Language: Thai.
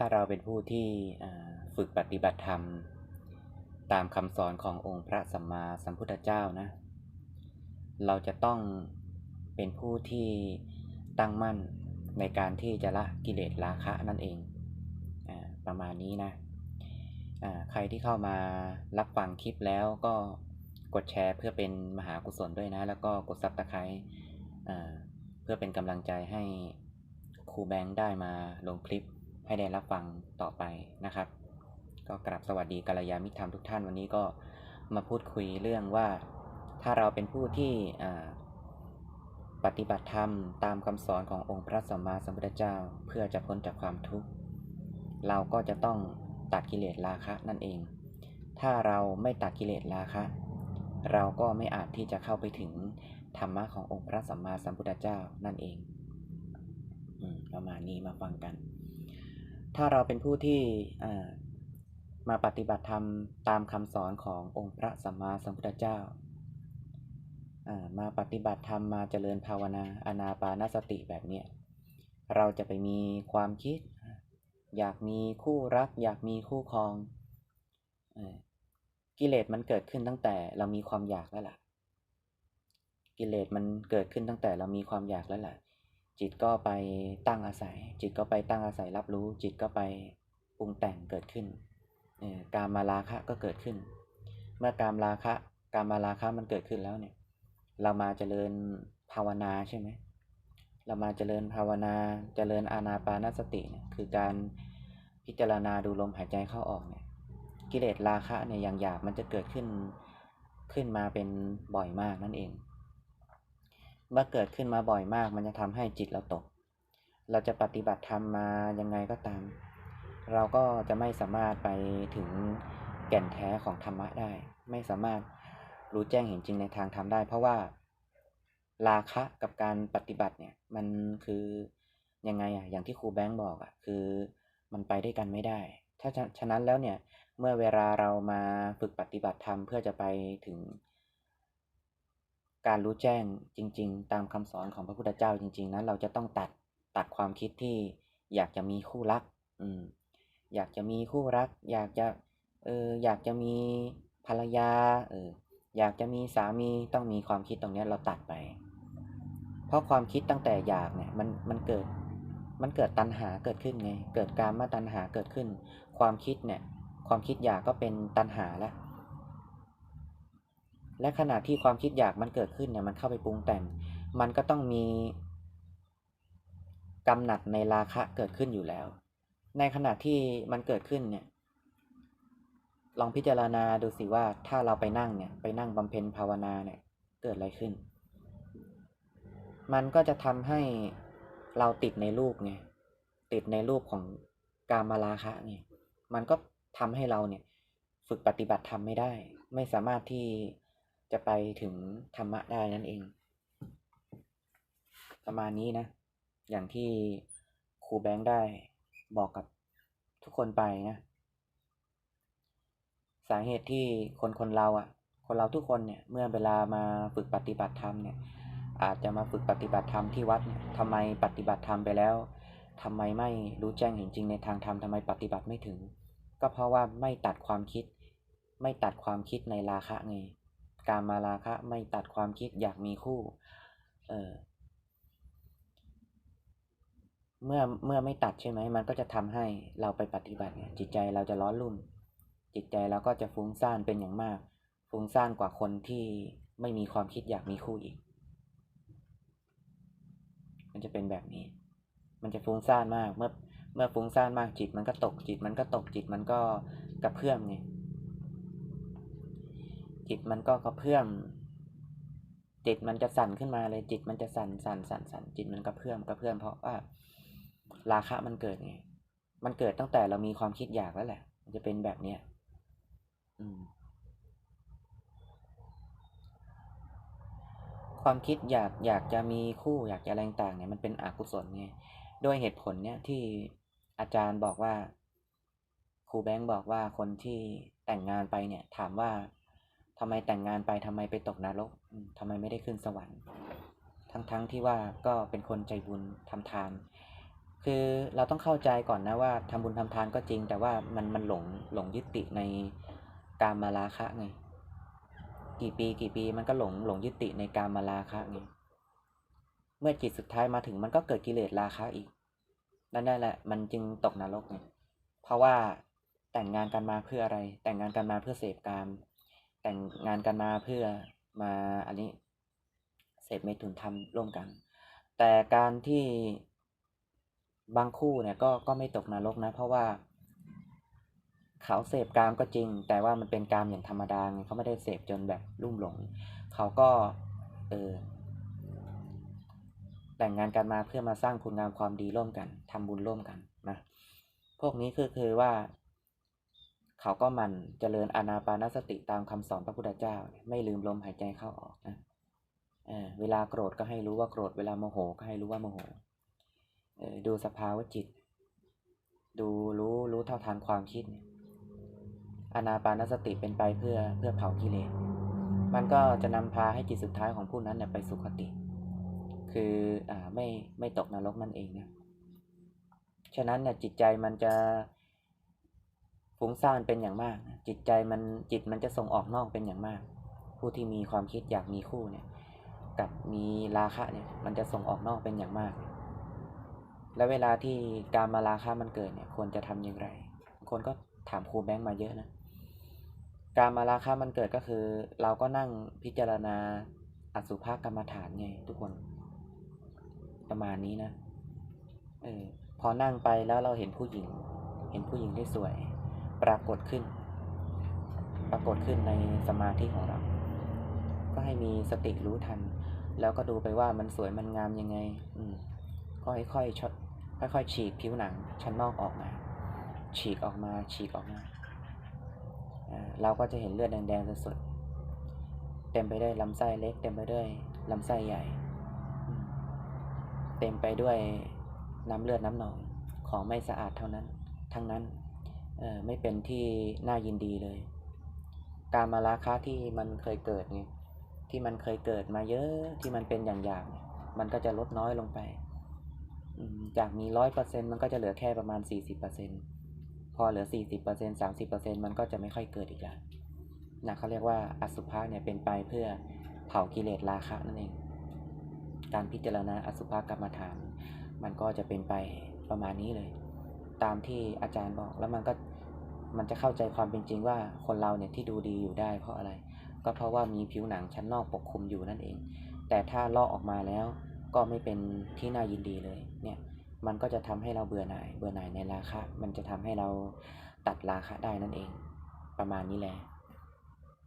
ถ้าเราเป็นผู้ที่ฝึกปฏิบัติธรรม ตามคำสอนขององค์พระสัมมาสัมพุทธเจ้านะ เราจะต้องเป็นผู้ที่ตั้งมั่นในการที่จะละกิเลสราคะนั่นเองอาประมาณนี้นะอ่าใครที่เข้ามารับฟังคลิปแล้วก็กดแชร์เพื่อเป็นมหากุศลด้วยนะ แล้วก็กดซับสไครต์เพื่อเป็นกำลังใจให้ครูแบงค์ได้มาลงคลิป ให้ได้รับฟังต่อไปนะครับ ก็กราบสวัสดีกัลยาณมิตรธรรมทุกท่านวันนี้ก็มาพูดคุยเรื่องว่า ถ้าเราเป็นผู้ที่ปฏิบัติธรรมตามคำสอนขององค์พระสัมมาสัมพุทธเจ้าเพื่อจะพ้นจากความทุกข์ เราก็จะต้องตัดกิเลสราคะนั่นเอง ถ้าเราไม่ตัดกิเลสราคะ เราก็ไม่อาจที่จะเข้าไปถึงธรรมะขององค์พระสัมมาสัมพุทธเจ้านั่นเองอประมาณนี้มาฟังกัน ถ้าเราเป็นผู้ที่มาปฏิบัติธรรมตามคำสอนขององค์พระสัมมาสัมพุทธเจ้า มาปฏิบัติธรรมมาเจริญภาวนาอนาปานสติแบบเนี้ยเราจะไปมีความคิด อยากมีคู่รัก อยากมีคู่ครองกิเลสมันเกิดขึ้นตั้งแต่เรามีความอยากแล้วล่ะ กิเลสมันเกิดขึ้นตั้งแต่เรามีความอยากแล้วล่ะ จิตก็ไปตั้งอาศัย จิตก็ไปตั้งอาศัยรับรู้ จิตก็ไปปรุงแต่งเกิดขึ้น การมาราคะก็เกิดขึ้น เมื่อการราคะการมาราคะมันเกิดขึ้นแล้วเนี่ย เรามาเจริญภาวนาใช่ไหมเรามาเจริญภาวนา เจริญอานาปานสติเนี่ยคือการพิจารณาดูลมหายใจเข้าออกเนี่ย กิเลสราคะเนี่ยอย่างหยาบมันจะเกิดขึ้นขึ้นมาเป็นบ่อยมากนั่นเอง เมื่อเกิดขึ้นมาบ่อยมาก มันจะทำให้จิตเราตก เราจะปฏิบัติธรรมมายังไงก็ตาม เราก็จะไม่สามารถไปถึงแก่นแท้ของธรรมะได้ ไม่สามารถรู้แจ้งเห็นจริงในทางธรรมได้ เพราะว่าราคะกับการปฏิบัติเนี่ย มันคือยังไงอะอย่างที่ครูแบงค์บอกอะคือมันไปด้วยกันไม่ได้ ถ้าฉะนั้นแล้วเนี่ยเมื่อเวลาเรามาฝึกปฏิบัติธรรมเพื่อจะไปถึง การรู้แจ้งจริง ๆ ตามคำสอนของพระพุทธเจ้าจริง ๆ นั้น เราจะต้องตัดตัดความคิดที่อยากจะมีคู่รัก อืม อยากจะมีคู่รัก อยากจะ เออ อยากจะมีภรรยา เออ อยากจะมีสามีต้องมีความคิดตรงนี้เราตัดไป เพราะความคิดตั้งแต่อยากเนี่ยมันมันเกิด มันเกิดตัณหาเกิดขึ้นไง เกิดการมาตัณหาเกิดขึ้น ความคิดเนี่ย ความคิดอยากก็เป็นตัณหาแล้ว และขณะที่ความคิดอยากมันเกิดขึ้นเนี่ยมันเข้าไปปรุงแต่ง มันก็ต้องมีกำหนัดในราคะเกิดขึ้นอยู่แล้ว ในขณะที่มันเกิดขึ้นเนี่ย ลองพิจารณาดูสิว่าถ้าเราไปนั่งเนี่ยไปนั่งบำเพ็ญภาวนาเนี่ยเกิดอะไรขึ้น มันก็จะทำให้เราติดในรูปไงติดในรูปของกามราคะไงมันก็ทำให้เราเนี่ย ฝึกปฏิบัติธรรมไม่ได้ ไม่สามารถที่ จะไปถึงธรรมะได้นั่นเอง ประมาณนี้นะ อย่างที่ครูแบงค์ได้บอกกับทุกคนไปนะ สาเหตุที่คนคนเราอะ คนเราทุกคนเนี่ยเมื่อเวลามาฝึกปฏิบัติธรรมเนี่ย อาจจะมาฝึกปฏิบัติธรรมที่วัดเนี่ยทำไมปฏิบัติธรรมไปแล้วทำไมไม่รู้แจ้งเห็นจริงในทางธรรมทำไมปฏิบัติไม่ถึง ก็เพราะว่าไม่ตัดความคิด ไม่ตัดความคิดในราคะไง การมาราคะไม่ตัดความคิดอยากมีคู่เออเมื่อเมื่อไม่ตัดใช่ไหมมันก็จะทำให้เราไปปฏิบัติเนี่ยจิตใจเราจะร้อนรุ่ม จิตใจเราก็จะฟุ้งซ่านเป็นอย่างมาก ฟุ้งซ่านกว่าคนที่ไม่มีความคิดอยากมีคู่อีก มันจะเป็นแบบนี้ มันจะฟุ้งซ่านมากเมื่อเมื่อฟุ้งซ่านมากจิตมันก็ตกจิตมันก็ตกจิตมันก็กระเพื่อมไง จิตมันก็กระเพื่อมจิตมันจะสั่นขึ้นมาเลยจิตมันจะสั่นสั่นสั่นสั่นจิตมันกระเพื่อมกระเพื่อมเพราะว่าราคะมันเกิดไงมันเกิดตั้งแต่เรามีความคิดอยากแล้วแหละ มันจะเป็นแบบเนี้ยอืม ความคิดอยากอยากจะมีคู่อยากจะอะไรต่างเนี่ยมันเป็นอกุศลไงด้วยเหตุผลเนี่ยที่อาจารย์บอกว่าครูแบงค์บอกว่าคนที่แต่งงานไปเนี่ย ถามว่า ทำไมแต่งงานไปทำไมไปตกนรกทำไมไม่ได้ขึ้นสวรรค์ ทั้งๆทที่ว่าก็เป็นคนใจบุญทำทาน คือเราต้องเข้าใจก่อนนะว่าทำบุญทำทานก็จริง แต่ว่ามันมันหลงหลงยึดติในการมาราคะไง กี่ปีกี่ปีมันก็หลงหลงยึดติในการมาราคะไง เมื่อจิตสุดท้ายมาถึงมันก็เกิดกิเลสราคะอีก นั่นแหละ มันจึงตกนรกไง เพราะว่าแต่งงานกันมาเพื่ออะไร แต่งงานกันมาเพื่อเสพกาม แต่งงานกันมาเพื่อมาอันนี้เสพเมถุนธรรมร่วมกัน แต่การที่บางคู่เนี่ยก็ก็ไม่ตกนรกนะ เพราะว่า เขาเสพกามก็จริง แต่ว่ามันเป็นกามอย่างธรรมดาเขาไม่ได้เสพจนแบบลุ่มหลง เขาก็เออแต่งงานกันมาเพื่อมาสร้างคุณงามความดีร่วมกันทำบุญร่วมกันนะพวกนี้คือคือว่า เขาก็มันเจริญอานาปานสติตามคำสอนพระพุทธเจ้า ไม่ลืมลมหายใจเข้าออกนะเเวลาโกรธก็ให้รู้ว่าโกรธ เวลาโมโหก็ให้รู้ว่าโมโห ดูสภาวะจิต ดูรู้รู้เท่าทันความคิดอานาปานสติเป็นไปเพื่อเพื่อเผากิเลส มันก็จะนำพาให้จิตสุดท้ายของผู้นั้นเนี่ยไปสุคติ คืออ่าไม่ไม่ตกนรกนั่นเองนะ ฉะนั้นเนี่ยจิตใจมันจะ ฟุ้งซ่านเป็นอย่างมาก จิตใจมันจิตมันจะส่งออกนอกเป็นอย่างมาก ผู้ที่มีความคิดอยากมีคู่เนี่ย กับมีราคะเนี่ย มันจะส่งออกนอกเป็นอย่างมาก แล้วเวลาที่การมาราคะมันเกิดเนี่ยควรจะทำอย่างไรคนก็ถามครูแบงค์มาเยอะนะการมาราคะมันเกิดก็คือ เราก็นั่งพิจารณาอสุภกรรมฐานไงทุกคน ประมาณนี้นะเออพอนั่งไปแล้วเราเห็นผู้หญิง เห็นผู้หญิงที่สวย ปรากฏขึ้น ปรากฏขึ้นในสมาธิของเรา ก็ให้มีสติรู้ทัน แล้วก็ดูไปว่ามันสวยมันงามยังไง อืมก็ค่อยๆชดค่อยๆฉีกผิวหนังชั้นนอกออกมา ฉีกออกมาฉีกออกมาเราก็จะเห็นเลือดแดงๆสดๆเต็มไปด้วยลำไส้เล็ก เต็มไปด้วยลำไส้ใหญ่ เต็มไปด้วยน้ำเลือดน้ำหนองของไม่สะอาดเท่านั้น ทั้งนั้น ไม่เป็นที่น่ายินดีเลย การมาราคะที่มันเคยเกิดไงที่มันเคยเกิดมาเยอะที่มันเป็นอย่างๆมันก็จะลดน้อยลงไป จากมีร้อยเปอร์เซ็นมันก็จะเหลือแค่ประมาณสี่สิบเปอร์เซ็นพอเหลือสี่สิบเปอร์เซ็นสามสิบเปอร์เซ็นมันก็จะไม่ค่อยเกิดอีกแล้วนะเขาเรียกว่าอสุภะเนี่ยเป็นไปเพื่อเผากิเลสราคะนั่นเอง การพิจารณาอสุภะกรรมฐาน มันก็จะเป็นไปประมาณนี้เลย ตามที่อาจารย์บอกแล้วมันก็ มันจะเข้าใจความเป็นจริงว่าคนเราเนี่ยที่ดูดีอยู่ได้เพราะอะไร ก็เพราะว่ามีผิวหนังชั้นนอกปกคลุมอยู่นั่นเอง แต่ถ้าลอกออกมาแล้วก็ไม่เป็นที่น่ายินดีเลยเนี่ยมันก็จะทำให้เราเบื่อหน่าย เบื่อหน่ายในราคะ มันจะทำให้เราตัดราคะได้นั่นเอง ประมาณนี้แหละ